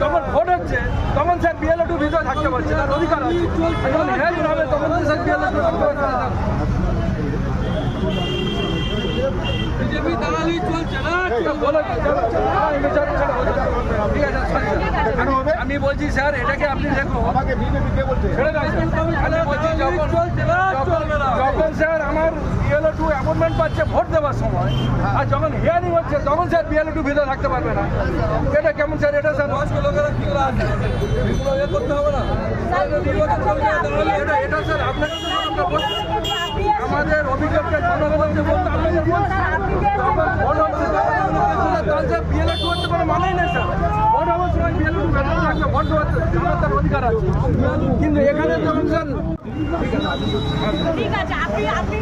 যখন ভোট হচ্ছে তখন স্যার বিএলও টু ভিতরে থাকতে পারছে তার অধিকার আছে যখন হেল্প হবে তখন স্যার বিএলও টু বিজেপি দালালি চলছে না হ্যাঁ, ঠিক আছে আমি বলছি স্যার এটাকে আপনি দেখুন আমাকে বিজেপি কে বলছে ছেড়ে দাও, স্যার। আমি বলছি যখন- যখন- যখন স্যার আমার বিএলও টু অ্যাপয়েন্টমেন্ট পাচ্ছে ভোট দেওয়ার সময় আর যখন হিয়ারিং হচ্ছে তখন স্যার বিএলও টু ভিতরে থাকতে পারবে না এটা কেমন স্যার এটা স্যার বয়স্ক লোকেরা কি ইয়ে করতে হবে না এটা এটা স্যার আপনাকে তো আমাদের অভিযোগটা জনগণকে বলতে আপনাদের বলছি যখন ভোট হচ্ছে কোনো মানেই নেই স্যার ভোট হওয়ার সময় বিএলও অধিকার আছে। কিন্তু এখানে স্যার ঠিক আছে আপনি আপনি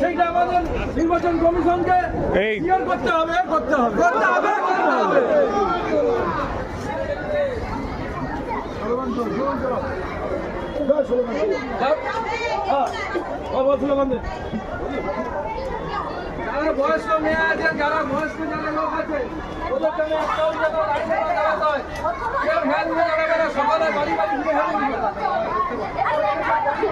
সেইটা আমাদের নির্বাচন কমিশনকে এই। করতে হবে করতে হবে করতে হবে করতে হবে। যারা বয়স্ক মেয়ে আছে যারা বয়স্ক যারা লোক আছে ওদের জন্য একটা